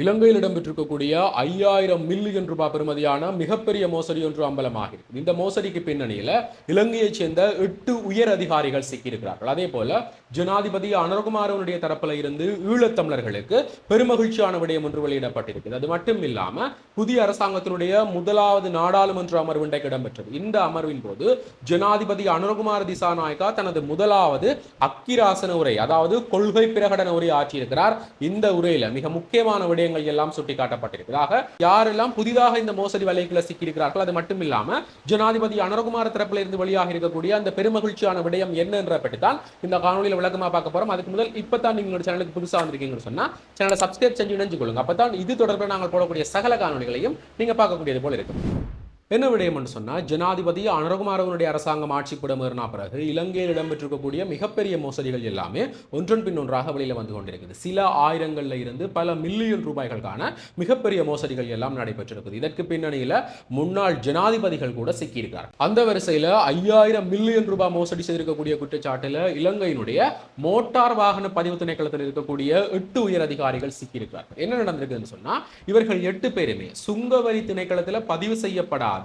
இலங்கையில் இடம்பெற்றிருக்கக்கூடிய ஐயாயிரம் மில்லியன் ரூபாய் பெறுமதியான மிகப்பெரிய மோசடி ஒன்று அம்பலமாக அம்பலமாகிறது. இந்த மோசடிக்கு பின்னணியில இலங்கையைச் சேர்ந்த எட்டு உயர் அதிகாரிகள் சிக்கியிருக்கிறார்கள். அதே போல ஜனாதிபதி அனர்குமாரவனுடைய தரப்பில் இருந்து ஈழத்தமிழர்களுக்கு பெருமகிழ்ச்சியான விடயம் ஒன்று வெளியிடப்பட்டிருக்கிறது. அது மட்டும் இல்லாம புதிய அரசாங்கத்தினுடைய முதலாவது நாடாளுமன்ற அமர்வு இன்றைக்கு இடம்பெற்றது. இந்த அமர்வின் போது ஜனாதிபதி அனுரகுமார திசாநாயக்கா தனது முதலாவது அக்கிராசன உரை அதாவது கொள்கை பிரகடன உரை ஆற்றியிருக்கிறார். இந்த உரையில மிக முக்கியமான விடயம் விடயங்கள் எல்லாம் சுட்டிக்காட்டப்பட்டிருக்கிறாக யாரெல்லாம் புதிதாக இந்த மோசடி வலைக்குள்ள சிக்கியிருக்கிறார்கள் அது மட்டும் இல்லாம ஜனாதிபதி அனுரகுமார தரப்பில் இருந்து வெளியாக இருக்கக்கூடிய அந்த பெருமகிழ்ச்சியான விடயம் என்னன்ற பற்றி தான் இந்த காணொலியில் விளக்கமா பார்க்க போறோம். அதுக்கு முதல் இப்பதான் நீங்க எங்களோட சேனலுக்கு புதுசாக வந்திருக்கீங்கன்னு சொன்னா சேனலை சப்ஸ்கிரைப் செஞ்சு இணைஞ்சு கொள்ளுங்க அப்பதான் இது தொடர்பில் நாங்கள் போடக்கூடிய சகல காணொலிகளையும் நீங்க பார்க்கக்கூடியது போல இருக்கும் என்ன விடயம்னு சொன்னால் ஜனாதிபதி அனுரகுமாரவனுடைய அரசாங்கம் ஆட்சி புடமேறினா பிறகு இலங்கையில் இடம்பெற்றிருக்கக்கூடிய மிகப்பெரிய மோசடிகள் எல்லாமே ஒன்றன் பின் ஒன்றாக வெளியில் வந்து கொண்டிருக்குது. சில ஆயிரங்கள்ல இருந்து பல மில்லியன் ரூபாய்களுக்கான மிகப்பெரிய மோசடிகள் எல்லாம் நடைபெற்றிருக்குது. இதற்கு பின்னணியில முன்னாள் ஜனாதிபதிகள் கூட சிக்கியிருக்கார். அந்த வரிசையில ஐயாயிரம் மில்லியன் ரூபாய் மோசடி செய்திருக்கக்கூடிய குற்றச்சாட்டில் இலங்கையினுடைய மோட்டார் வாகன பதிவு திணைக்களத்தில் இருக்கக்கூடிய எட்டு உயர் அதிகாரிகள் சிக்கியிருக்கிறார் என்ன நடந்திருக்குதுன்னு சொன்னால் இவர்கள் எட்டு பேருமே சுங்கவரி திணைக்களத்துல பதிவு செய்யப்படாத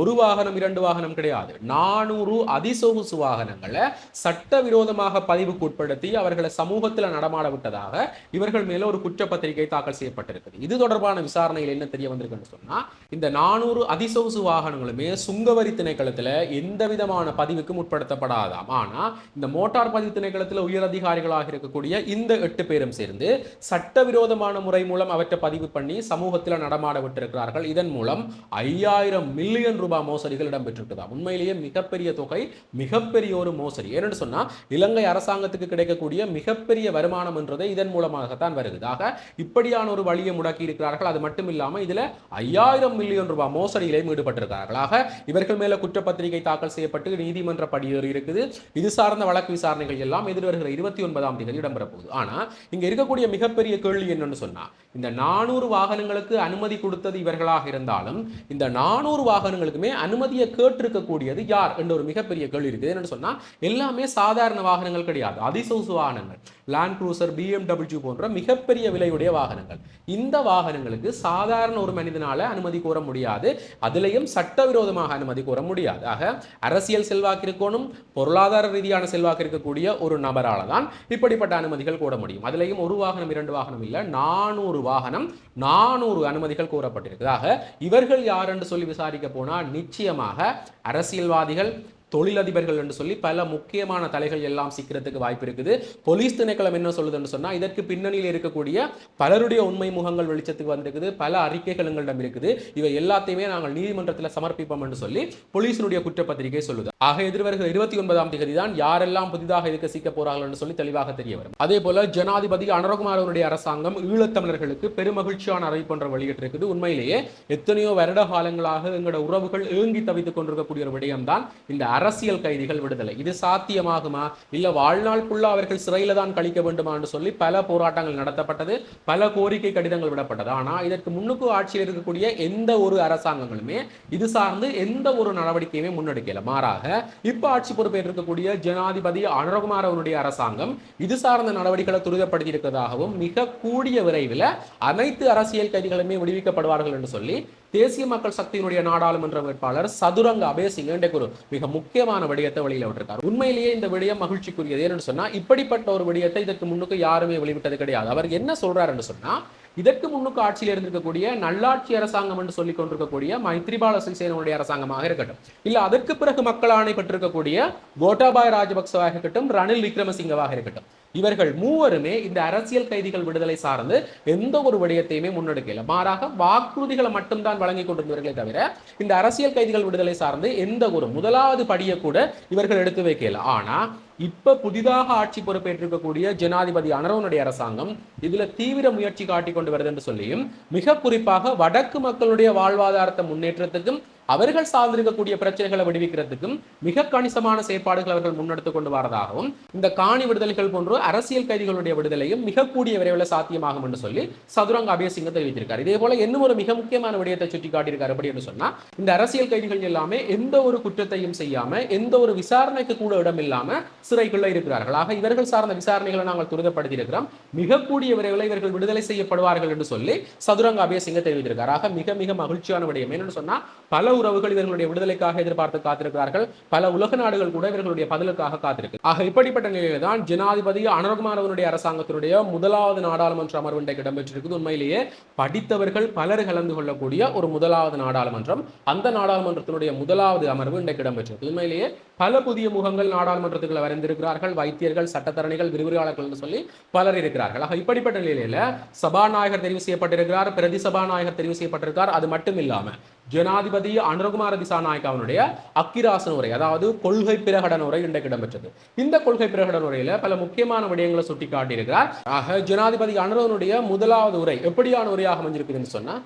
ஒரு வாகனம் இரண்டு வாகனம் கிடையாது. நானூறு அதிசொகுசு வாகனங்களை சட்டவிரோதமாக பதிவுக்கு உட்படுத்தி அவர்களை சமூகத்தில் நடமாட விட்டதாக இவர்கள் மேல ஒரு குற்றப்பத்திரிகை தாக்கல் செய்யப்பட்டிருக்குது. இது தொடர்பான விசாரணையில் என்ன தெரிய வந்திருக்குன்னு சொன்னா இந்த நானூறு அதிசொகுசு வாகனங்களுமே சுங்கவரி திணைக்களத்தில் எந்த விதமான பதிவுக்கும் உட்படுத்தப்படாதாம். ஆனா இந்த மோட்டார் பதிவு திணைக்களத்தில் உயர் அதிகாரிகளாக இருக்கக்கூடிய இந்த எட்டு பேரும் சேர்ந்து சட்டவிரோதமான முறை மூலம் அவற்றை பதிவு பண்ணி சமூகத்தில் நடமாட விட்டிருக்கிறார்கள். இதன் மூலம் ஐயாயிரம் மில்லியன் ரூபாய் மோசடிகள் இடம்பெற்றிருக்குதா உண்மையிலேயே மிகப்பெரிய தொகை மிகப்பெரிய ஒரு மோசடி. ஏன்னு சொன்னால் இலங்கை அரசாங்கத்துக்கு கிடைக்கக்கூடிய மிகப்பெரிய வருமானம் என்றது இதன் மூலமாகத்தான் வருகிறது ஆக இப்படியான ஒரு வழியை முடக்கி இருக்கிறார்கள். அது மட்டும் இல்லாமல் இதுல ஐயாயிரம் மில்லியன் ரூபாய் மோசடியிலையும் ஈடுபட்டிருக்கிறார்களாக இவர்கள் மேல குற்றப்பத்திரிகை தாக்கல் செய்யப்பட்டு நீதிமன்ற படியேறி இருக்குது. இது சார்ந்த வழக்கு விசாரணைகள் எல்லாம் எதிர்வருகிற இருபத்தி ஒன்பதாம் தேதி இடம்பெற போகுது ஆனா இங்க இருக்கக்கூடிய மிகப்பெரிய கேள்வி என்னன்னு சொன்னா இந்த நானூறு வாகனங்களுக்கு அனுமதி கொடுத்தது இவர்களாக இருந்தாலும் இந்த நானூறு ஒவ்வொரு வாகனங்களுக்குமே அனுமதியை கேட்டிருக்கக்கூடியது யார் என்ற ஒரு மிகப்பெரிய கேள்வி இருக்குது. என்னன்னு சொன்னால் எல்லாமே சாதாரண வாகனங்கள் கிடையாது. அதிசொகுசு வாகனங்கள் லேண்ட் க்ரூசர் பிஎம்டபிள்யூ போன்ற மிகப்பெரிய விலையுடைய வாகனங்கள். இந்த வாகனங்களுக்கு சாதாரண ஒரு மனிதனால அனுமதி கோர முடியாது. அதுலேயும் சட்டவிரோதமாக அனுமதி கோர முடியாது. ஆக அரசியல் செல்வாக்கு இருக்கணும் பொருளாதார ரீதியான செல்வாக்கு இருக்கக்கூடிய ஒரு நபரால தான் இப்படிப்பட்ட அனுமதிகள் கோர முடியும். அதுலேயும் ஒரு வாகனம் இரண்டு வாகனம் இல்லை நானூறு வாகனம் நானூறு அனுமதிகள் கூறப்பட்டிருக்கு ஆக இவர்கள் யார் என்று சொல்லி விசாரி விசாரிக்க போனால் நிச்சயமாக அரசியல்வாதிகள் தொழிலதிபர்கள் என்று சொல்லி பல முக்கியமான தலைகள் எல்லாம் சிக்கிறதுக்கு வாய்ப்பு இருக்குது. போலீஸ் திணைக்களம் என்ன சொல்லுதுன்னு சொன்னால் இதற்கு பின்னணியில் இருக்கக்கூடிய பலருடைய உண்மை முகங்கள் வெளிச்சத்துக்கு வந்திருக்குது பல அறிக்கைகள் எங்களிடம் இருக்குது. இவை எல்லாத்தையுமே நாங்கள் நீதிமன்றத்தில் சமர்ப்பிப்போம் என்று சொல்லி போலீசினுடைய குற்றப்பத்திரிகை சொல்லுது. ஆக எதிர்வருகிற இருபத்தி ஒன்பதாம் தேதி தான் யாரெல்லாம் புதிதாக இதுக்கு சிக்க போறார்கள் என்று சொல்லி தெளிவாக தெரிய வரும். அதே போல ஜனாதிபதி அனுரகுமார் அவருடைய அரசாங்கம் ஈழத்தமிழர்களுக்கு பெருமகிழ்ச்சியான அறிவிப்பு ஒன்றை வெளியிட்டிருக்குது. உண்மையிலேயே எத்தனையோ வருட காலங்களாக எங்களோட உறவுகள் ஏங்கி தவித்துக் கொண்டிருக்கக்கூடிய ஒரு விடயம்தான் இந்த அரசியல் கைதிகள் விடுதலை. இது சாத்தியமாகுமா? இல்லை வாழ்நாள் ஃபுல்லாக அவர்கள் சிறையில் தான் கழிக்க வேண்டுமா என்று சொல்லி பல போராட்டங்கள் நடத்தப்பட்டது பல கோரிக்கை கடிதங்கள் விடப்பட்டது. ஆனால் இதற்கு முன்னுக்கு ஆட்சியில் இருக்கக்கூடிய எந்த ஒரு அரசாங்கங்களுமே இது சார்ந்து எந்த ஒரு நடவடிக்கையுமே முன்னெடுக்கல. மாறாக இப்ப ஆட்சி பொறுப்பேற்று இருக்கக்கூடிய ஜனாதிபதி அனுரகுமார் அவருடைய அரசாங்கம் இது சார்ந்த நடவடிக்கைகளை துரிதப்படுத்தி இருக்கிறதாகவும் மிக கூடிய விரைவில் அனைத்து அரசியல் கைதிகளுமே விடுவிக்கப்படுவார்கள் என்று சொல்லி தேசிய மக்கள் சக்தியினுடைய நாடாளுமன்ற வேட்பாளர் சதுரங்க அபேசிங் இன்றைக்கு ஒரு மிக முக்கியமான விடயத்தை வெளியில விட்டிருக்காரு. உண்மையிலேயே இந்த விடயம் மகிழ்ச்சிக்குரியது. ஏன்னு சொன்னா இப்படிப்பட்ட ஒரு விடயத்தை இதற்கு முன்னுக்கு யாருமே வெளிவிட்டது கிடையாது. அவர் என்ன சொல்றாருன்னு சொன்னா இதற்கு முன்னுக்கு ஆட்சியில் இருந்திருக்கக்கூடிய நல்லாட்சி அரசாங்கம் என்று சொல்லிக் கொண்டிருக்கக்கூடிய மைத்ரிபால சிறிசேனனுடைய அரசாங்கமாக இருக்கட்டும் இல்ல அதற்கு பிறகு மக்கள் ஆணை பெற்றிருக்கக்கூடிய கோட்டாபாய் ராஜபக்சவாக இருக்கட்டும் ரணில் விக்ரமசிங்கவாக இருக்கட்டும் இவர்கள் மூவருமே இந்த அரசியல் கைதிகள் விடுதலை சார்ந்து எந்த ஒரு விடயத்தையுமே முன்னெடுக்கல மாறாக வாக்குறுதிகளை மட்டும்தான் வழங்கி கொண்டிருந்தவர்களே தவிர இந்த அரசியல் கைதிகள் விடுதலை சார்ந்து எந்த ஒரு முதலாவது படியை கூட இவர்கள் எடுத்து வைக்கல ஆனா இப்ப புதிதாக ஆட்சி பொறுப்பேற்றிருக்கக்கூடிய ஜனாதிபதி அனரவனுடைய அரசாங்கம் இதுல தீவிர முயற்சி காட்டிக் கொண்டு வருது என்று சொல்லியும் மிக குறிப்பாக வடக்கு மக்களுடைய வாழ்வாதாரத்தை முன்னேற்றத்துக்கும் அவர்கள் சார்ந்திருக்கக்கூடிய பிரச்சனைகளை விடுவிக்கிறதுக்கும் மிக கணிசமான செயற்பாடுகள் அவர்கள் முன்னெடுத்து கொண்டு வரதாகவும் இந்த காணி விடுதலைகள் போன்ற அரசியல் கைதிகளுடைய விடுதலையும் மிக கூடிய விரைவில் சாத்தியமாகும் என்று சொல்லி சதுரங்க அபயசிங்க தெரிவித்திருக்கார். இதே போல இன்னும் ஒரு மிக முக்கியமான விடயத்தை சுட்டி காட்டியிருக்கார் அப்படி என்று சொன்னா இந்த அரசியல் கைதிகள் எல்லாமே எந்த ஒரு குற்றத்தையும் செய்யாம எந்த ஒரு விசாரணைக்கு கூட இடம் இல்லாம சிறைக்குள்ள இருக்கிறார்கள். ஆக இவர்கள் சார்ந்த விசாரணைகளை நாங்கள் துரிதப்படுத்தி இருக்கிறோம் மிக கூடிய விரைவில் இவர்கள் விடுதலை செய்யப்படுவார்கள் என்று சொல்லி சதுரங்க அபயசிங்க தெரிவித்திருக்கார். ஆக மிக மிக மகிழ்ச்சியான விடயம். என்னன்னு சொன்னா பல உறவுகள் இவர்களுடைய விடுதலைக்காக எதிர்பார்த்து காத்திருக்கிறார்கள். பல உலக நாடுகள் கூட இவர்களுடைய பதிலுக்காக காத்திருக்கு. ஆக இப்படிப்பட்ட நிலையில தான் ஜனாதிபதி அனுரகுமாரவனுடைய அரசாங்கத்தினுடைய முதலாவது நாடாளுமன்ற அமர்வு இன்றைக்கு இடம்பெற்றிருக்குது. உண்மையிலேயே படித்தவர்கள் பலர் கலந்து கொள்ளக்கூடிய ஒரு முதலாவது நாடாளுமன்றம் அந்த நாடாளுமன்றத்தினுடைய முதலாவது அமர்வு இன்றைக்கு இடம்பெற்றிருக்கு உண்மையிலேயே பல புதிய முகங்கள் நாடாளுமன்றத்துக்குள்ள வரைந்திருக்கிறார்கள். வைத்தியர்கள் சட்டத்தரணிகள் விரிவுரையாளர்கள் சொல்லி பலர் இருக்கிறார்கள். ஆக இப்படிப்பட்ட நிலையில சபாநாயகர் தெரிவு செய்யப்பட்டிருக்கிறார் பிரதி சபாநாயகர் தெரிவு செய்யப்பட்டிருக்கார். அது மட்டும் இல்லாம ஜனாதிபதி அனுரகுமார திசாநாயக் அவனுடைய அக்கிராசன உரை அதாவது கொள்கை பிரகடன உரை இன்றைக்கு இடம்பெற்றது. இந்த கொள்கை பிரகடன உரையில பல முக்கியமான விடயங்களை சுட்டி காட்டியிருக்கிறார் ஆக ஜனாதிபதி அனுரகனுடைய முதலாவது உரை எப்படியான உரையாக அமைஞ்சிருக்குதுன்னு சொன்னா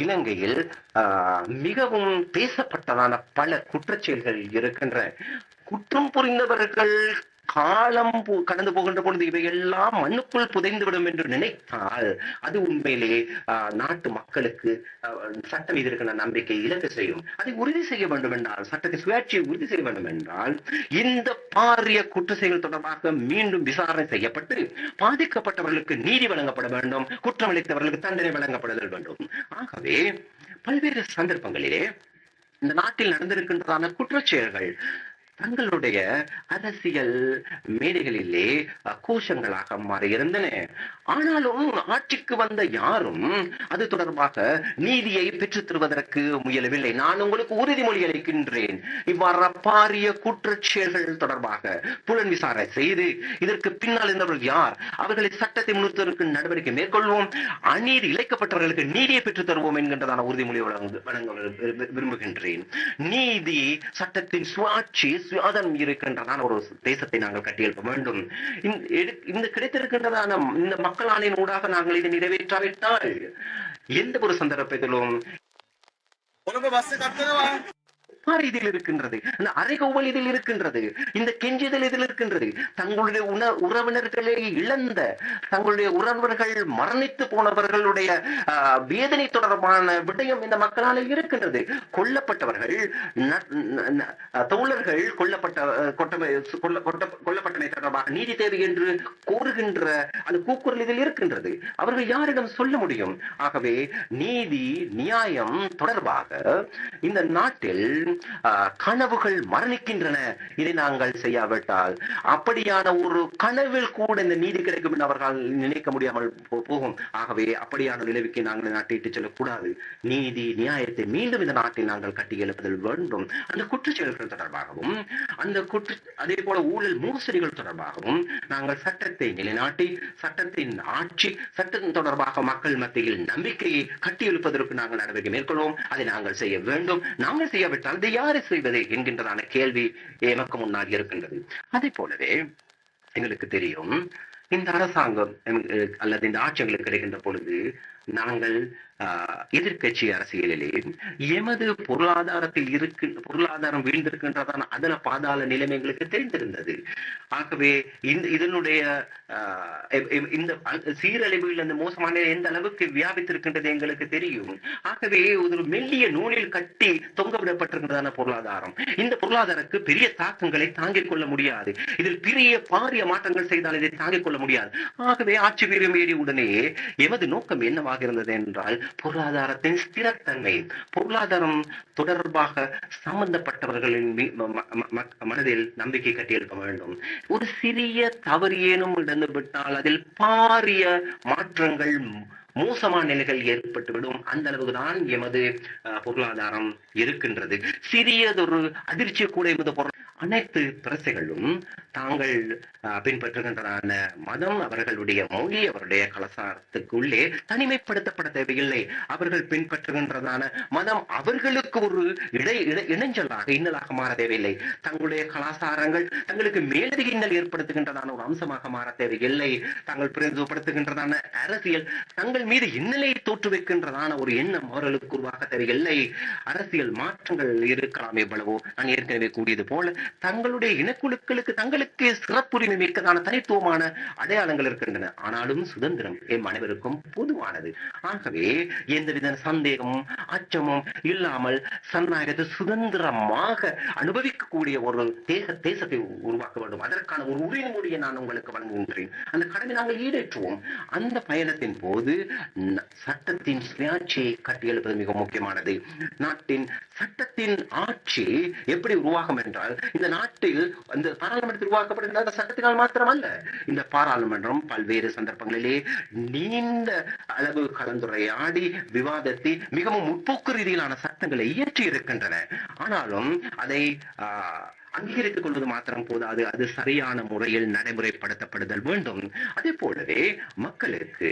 இலங்கையில் மிகவும் பேசப்பட்டதான பல குற்றச்செயல்கள் இருக்கின்ற குற்றம் புரிந்தவர்கள் காலம் கடந்து போகின்ற பொழுது இவையெல்லாம் மண்ணுக்குள் புதைந்துவிடும் என்று நினைத்தால் அது உண்மையிலே நாட்டு மக்களுக்கு சட்டம் மீது இருக்கிற நம்பிக்கை இழக்க செய்யும். அதை உறுதி செய்ய வேண்டும் என்றால் சட்டத்தை சுயாட்சியை உறுதி செய்ய வேண்டும் என்றால் இந்த பாரிய குற்ற செயல் தொடர்பாக மீண்டும் விசாரணை செய்யப்பட்டு பாதிக்கப்பட்டவர்களுக்கு நீதி வழங்கப்பட வேண்டும் குற்றம் அளித்தவர்களுக்கு தண்டனை வழங்கப்படுதல் வேண்டும். ஆகவே பல்வேறு சந்தர்ப்பங்களிலே இந்த நாட்டில் நடந்திருக்கின்றதான குற்றச்செயல்கள் தங்களுடைய அரசியல் மேடைகளிலே கோஷங்களாக மாறியிருந்தன. ஆனாலும் ஆட்சிக்கு வந்த யாரும் அது தொடர்பாக நீதியை பெற்றுத் தருவதற்கு முயலவில்லை. நான் உங்களுக்கு உறுதிமொழி அளிக்கின்றேன். இவ்வாறு பாரிய குற்றச்செயல்கள் தொடர்பாக புலன் விசாரணை செய்து இதற்கு பின்னால் இருந்தவர்கள் யார்? அவர்களை சட்டத்தை முன்னிறுத்துவதற்கு நடவடிக்கை மேற்கொள்வோம். அநீதி இழைக்கப்பட்டவர்களுக்கு நீதியை பெற்றுத் தருவோம் என்கின்றதான உறுதிமொழி வழங்க வழங்க விரும்புகின்றேன். நீதி சட்டத்தின் சுயாட்சி சுயாதனம் இருக்கின்றதான ஒரு தேசத்தை நாங்கள் கட்டியெழுப்ப வேண்டும். இந்த கிடைத்திருக்கின்றதான இந்த மக்கள் ஆணையின் ஊடாக நாங்கள் இதை நிறைவேற்றாவிட்டால் எந்த ஒரு சந்தர்ப்பத்திலும் உனக்கு பஸ் கட்டணமா? பார் இதில் இருக்கின்றது இந்த அறைகோவல் இதில் இருக்கின்றது இந்த கெஞ்சுதல் இதில் இருக்கின்றது. தங்களுடைய உண உறவினர்களை இழந்த தங்களுடைய உறவினர்கள் மரணித்து போனவர்களுடைய வேதனை தொடர்பான விடயம் இந்த மக்களால் இருக்கின்றது. கொல்லப்பட்டவர்கள் தோழர்கள் கொல்லப்பட்ட கொல்ல- கொட்ட- கொல்லப்பட்டமை தொடர்பாக நீதி தேவை என்று கூறுகின்ற அந்த கூக்குரல் இதில் இருக்கின்றது. அவர்கள் யாரிடம் சொல்ல முடியும்? ஆகவே நீதி நியாயம் தொடர்பாக இந்த நாட்டில் கனவுகள் மரணிக்கின்றன. இதை நாங்கள் செய்யாவிட்டால் அப்படியான ஒரு கனவில் கூட இந்த நீதி கிடைக்கும் என்று அவர்கள் நினைக்க முடியாமல் போகும். ஆகவே அப்படியான நிலவுக்கு நாங்கள் இந்த நாட்டை இட்டுச் செல்லக்கூடாது. நீதி நியாயத்தை மீண்டும் இந்த நாட்டை நாங்கள் கட்டி எழுப்புதல் வேண்டும். அந்த குற்றச்செயல்கள் தொடர்பாகவும் அந்த குற்ற அதே போல ஊழல் மோசடிகள் தொடர்பாகவும் நாங்கள் சட்டத்தை நிலைநாட்டி சட்டத்தின் ஆட்சி சட்டம் தொடர்பாக மக்கள் மத்தியில் நம்பிக்கையை கட்டி எழுப்பதற்கு நாங்கள் நடவடிக்கை மேற்கொள்வோம். அதை நாங்கள் செய்ய வேண்டும். நாங்கள் செய்யாவிட்டால் வந்து யாரு செய்வது என்கின்றதான கேள்வி எனக்கு முன்னால் இருக்கின்றது. அதே போலவே எங்களுக்கு தெரியும் இந்த அரசாங்கம் அல்லது இந்த ஆட்சி எங்களுக்கு கிடைக்கின்ற பொழுது நாங்கள் ஆஹ், அரசியலிலே எமது பொருளாதாரத்தில் இருக்கு பொருளாதாரம் வீழ்ந்திருக்கின்றதான அதன பாதாள நிலைமை எங்களுக்கு தெரிந்திருந்தது. ஆகவே இந்த இதனுடைய இந்த சீரழிவுகள் அந்த மோசமான எந்த அளவுக்கு வியாபித்திருக்கின்றது எங்களுக்கு தெரியும். ஆகவே ஒரு மெல்லிய நூலில் கட்டி தொங்கவிடப்பட்டிருக்கின்றதான பொருளாதாரம். இந்த பொருளாதாரத்துக்கு பெரிய தாக்கங்களை தாங்கிக் கொள்ள முடியாது. இதில் பெரிய பாரிய மாற்றங்கள் செய்தால் இதை தாங்கிக் கொள்ள முடியாது. ஆகவே ஆட்சி வீரம் ஏறி உடனே எமது நோக்கம் என்னவாக இருந்தது என்றால் பொருளாதாரத்தின் ஸ்திரத்தன்மை பொருளாதாரம் தொடர்பாக சம்பந்தப்பட்டவர்களின் மனதில் நம்பிக்கை கட்டியெழுப்ப வேண்டும். ஒரு சிறிய தவறு ஏனும் நடந்து விட்டால் அதில் பாரிய மாற்றங்கள் மோசமான நிலைகள் ஏற்பட்டுவிடும். அந்த அளவுக்கு தான் எமது பொருளாதாரம் இருக்கின்றது. சிறியதொரு அதிர்ச்சி கூட எமது பொருள் அனைத்து பிரசைகளும் தாங்கள் பின்பற்றுகின்றதான மதம் அவர்களுடைய மொழி அவருடைய கலாச்சாரத்துக்குள்ளே தனிமைப்படுத்தப்பட தேவையில்லை. அவர்கள் பின்பற்றுகின்றதான மதம் அவர்களுக்கு ஒரு இடை இடை- இணைஞ்சலாக இன்னலாக மாற தேவையில்லை. தங்களுடைய கலாச்சாரங்கள் தங்களுக்கு மேலதிக இன்னல் ஏற்படுத்துகின்றதான ஒரு அம்சமாக மாற தேவையில்லை. தாங்கள் பிரதிநிதிப்படுத்துகின்றதான அரசியல் தங்கள் மீது இன்னலை தோற்றுவிக்கின்றதான ஒரு எண்ணம் அவர்களுக்கு உருவாக தேவையில்லை. அரசியல் மாற்றங்கள் இருக்கலாம் எவ்வளவோ. நான் ஏற்கனவே கூடியது போல தங்களுடைய இனக்குழுக்களுக்கு தங்களுக்கு சிறப்புரிமை மிக்கதான தனித்துவமான அடையாளங்கள் இருக்கின்றன. ஆனாலும் சுதந்திரம் எம் அனைவருக்கும் பொதுவானது. ஆகவே எந்தவித சந்தேகமும் அச்சமும் இல்லாமல் சன்னாயகத்தை சுதந்திரமாக அனுபவிக்கக்கூடிய ஒரு தேச தேசத்தை உருவாக்க வேண்டும். அதற்கான ஒரு உரிமையை நான் உங்களுக்கு வழங்குகின்றேன். அந்த கடமை நாங்கள் ஈடேற்றுவோம். அந்த பயணத்தின் போது சட்டத்தின் சுயாட்சியை கட்டியெழுப்பது மிக முக்கியமானது. நாட்டின் சட்டத்தின் ஆட்சி எப்படி உருவாகும் என்றால் இந்த நாட்டில் அந்த பாராளுமன்றத்தில் உருவாக்கப்படுகின்ற அந்த சட்டத்தினால் மாத்திரமல்ல இந்த பாராளுமன்றம் பல்வேறு சந்தர்ப்பங்களிலே நீண்ட அளவு கலந்துரையாடி விவாதத்தை மிகவும் முற்போக்கு ரீதியிலான சட்டங்களை இயற்றி இருக்கின்றன ஆனாலும் அதை ஆஹ், அங்கீகரித்துக் கொள்வது மாத்திரம் போதாது. அது சரியான முறையில் நடைமுறைப்படுத்தப்படுதல் வேண்டும். அதே போலவே மக்களுக்கு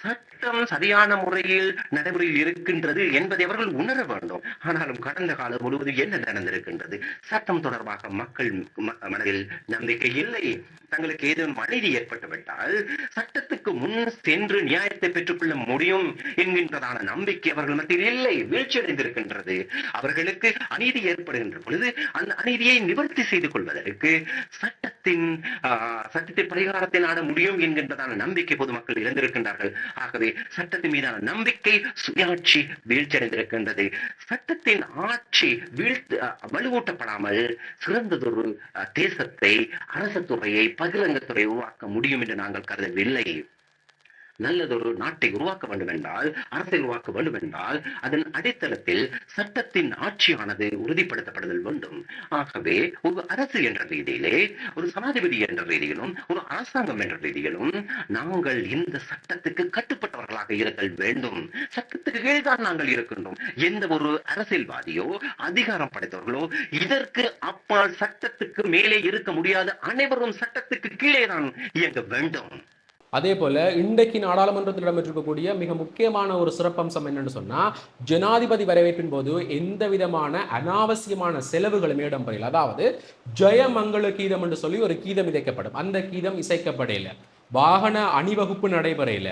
சட்டம் சரியான முறையில் நடைமுறையில் இருக்கின்றது என்பதை அவர்கள் உணர வேண்டும். ஆனாலும் கடந்த காலம் முழுவதும் என்ன நடந்திருக்கின்றது? சட்டம் தொடர்பாக மக்கள் மனதில் நம்பிக்கை இல்லை. தங்களுக்கு ஏதேனும் அநீதி ஏற்பட்டுவிட்டால் சட்டத்துக்கு முன் சென்று நியாயத்தை பெற்றுக்கொள்ள முடியும் என்கின்றதான நம்பிக்கை அவர்கள் மத்தியில் இல்லை. வீழ்ச்சி அடைந்திருக்கின்றது அவர்களுக்கு அநீதி ஏற்படுகின்ற பொழுது அந்த அநீதியை நிவர்த்தி செய்து கொள்வதற்கு சட்டத்தின் சட்டத்தின் பரிகாரத்தை நாட முடியும் என்கின்றதான நம்பிக்கை பொதுமக்கள் இழந்திருக்கின்றார்கள். ஆகவே சட்டத்தின் மீதான நம்பிக்கை சுயாட்சி வீழ்ச்சியடைந்திருக்கின்றது. சட்டத்தின் ஆட்சி வீழ்த்து வலுவூட்டப்படாமல் சிறந்ததொரு தேசத்தை அரசு துறையை பகிரங்கத்துறை உருவாக்க முடியும் என்று நாங்கள் கருதவில்லை. நல்லதொரு நாட்டை உருவாக்க வேண்டும் என்றால் அரசை உருவாக்க வேண்டும் என்றால் அதன் அடித்தளத்தில் சட்டத்தின் ஆட்சியானது உறுதிப்படுத்தப்படுதல் வேண்டும். ஆகவே ஒரு அரசு என்ற ரீதியிலே ஒரு சனாதிபதி என்ற ரீதியிலும் ஒரு அரசாங்கம் என்ற ரீதியிலும் நாங்கள் இந்த சட்டத்துக்கு கட்டுப்பட்டவர்களாக இருத்தல் வேண்டும். சட்டத்துக்கு கீழ்தான் நாங்கள் இருக்கின்றோம். எந்த ஒரு அரசியல்வாதியோ அதிகாரம் படைத்தவர்களோ இதற்கு அப்பால் சட்டத்துக்கு மேலே இருக்க முடியாது அனைவரும் சட்டத்துக்கு கீழே தான் இயங்க வேண்டும். அதே போல இன்றைக்கு நாடாளுமன்றத்தில் இடம்பெற்றிருக்கக்கூடிய மிக முக்கியமான ஒரு சிறப்பம்சம் என்னன்னு சொன்னா ஜனாதிபதி வரவேற்பின் போது எந்த விதமான அனாவசியமான செலவுகளும் இடம்பெறல. அதாவது ஜெயமங்கள கீதம் என்று சொல்லி ஒரு கீதம் இதைக்கப்படும் அந்த கீதம் இசைக்கப்படையில. வாகன அணிவகுப்பு நடைபெறையில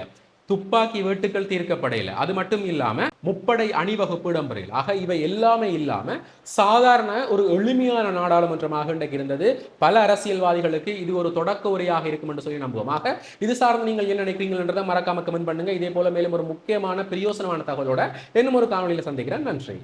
துப்பாக்கி வெட்டுக்கள் தீர்க்கப்படையில. அது மட்டும் இல்லாம முப்படை அணிவகுப்பு இடம்பெறையில் ஆக இவை எல்லாமே இல்லாம சாதாரண ஒரு எளிமையான நாடாளுமன்றமாக இன்றைக்கு இருந்தது. பல அரசியல்வாதிகளுக்கு இது ஒரு தொடக்க உரையாக இருக்கும் என்று சொல்லி நம்புவோம். ஆக இது சார்ந்து நீங்கள் என்ன நினைக்கிறீங்கன்றதை மறக்காம கமெண்ட் பண்ணுங்க. இதே போல மேலும் ஒரு முக்கியமான பிரயோசனமான தகவலோட இன்னும் ஒரு காணொலியில் சந்திக்கிறேன். நன்றி.